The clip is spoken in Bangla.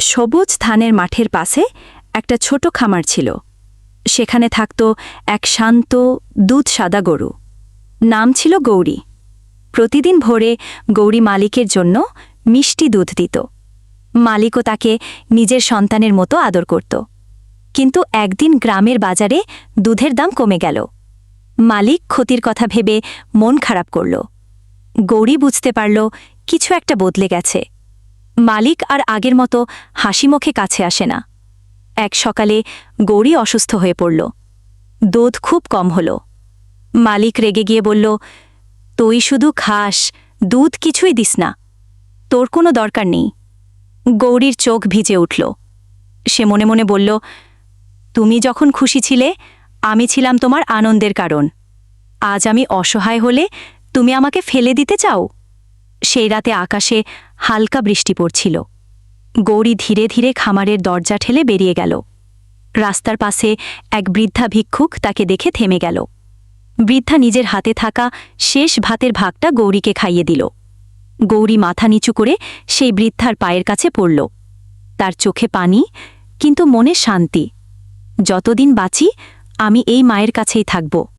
সবুজ ধানের মাঠের পাশে একটা ছোট খামার ছিল। সেখানে থাকত এক শান্ত, দুধ সাদা গরু। নাম ছিল গৌরী। প্রতিদিন ভোরে গৌরী মালিকের জন্য মিষ্টি দুধ দিত। মালিকও তাকে নিজের সন্তানের মতো আদর করত। কিন্তু একদিন গ্রামের বাজারে দুধের দাম কমে গেল। মালিক ক্ষতির কথা ভেবে মন খারাপ করল। গৌরী বুঝতে পারল, কিছু একটা বদলে গেছে। মালিক আর আগের মতো হাসি মুখে কাছে আসে না। এক সকালে গৌরী অসুস্থ হয়ে পড়ল। দুধ খুব কম হল। মালিক রেগে গিয়ে বলল, তুই শুধু খাস, দুধ কিছুই দিস না। তোর কোনো দরকার নেই। গৌরীর চোখ ভিজে উঠল। সে মনে মনে বলল, তুমি যখন খুশি ছিলে, আমি ছিলাম তোমার আনন্দের কারণ। আজ আমি অসহায় হলে তুমি আমাকে ফেলে দিতে চাও? সেই রাতে আকাশে হালকা বৃষ্টি পড়ছিল। গৌরী ধীরে ধীরে খামারের দরজা ঠেলে বেরিয়ে গেল। রাস্তার পাশে এক বৃদ্ধা ভিক্ষুক তাকে দেখে থেমে গেল। বৃদ্ধা নিজের হাতে থাকা শেষ ভাতের ভাগটা গৌরীকে খাইয়ে দিল। গৌরী মাথা নিচু করে সেই বৃদ্ধার পায়ের কাছে পড়ল। তার চোখে পানি, কিন্তু মনে শান্তি। যতদিন বাঁচি, আমি এই মায়ের কাছেই থাকব।